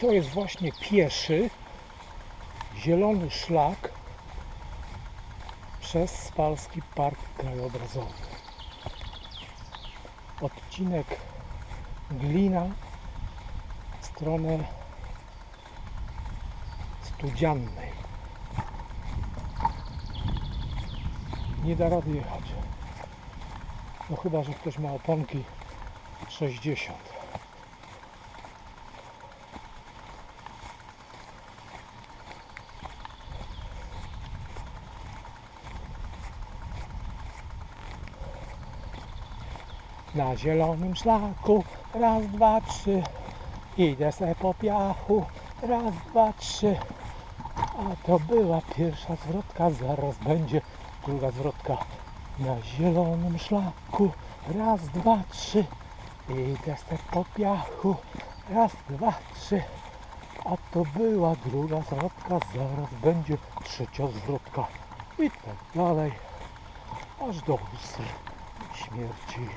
to jest właśnie pieszy, zielony szlak przez Spalski Park Krajobrazowy. Odcinek Glina w stronę Studziannej. Nie da rady jechać. No chyba, że ktoś ma oponki 60. Na zielonym szlaku, raz, dwa, trzy. Idę se po piachu, raz, dwa, trzy. A to była pierwsza zwrotka, zaraz będzie druga zwrotka. Na zielonym szlaku, raz, dwa, trzy. Idę se po piachu, raz, dwa, trzy. A to była druga zwrotka, zaraz będzie trzecia zwrotka. I tak dalej, aż do ustr śmierci.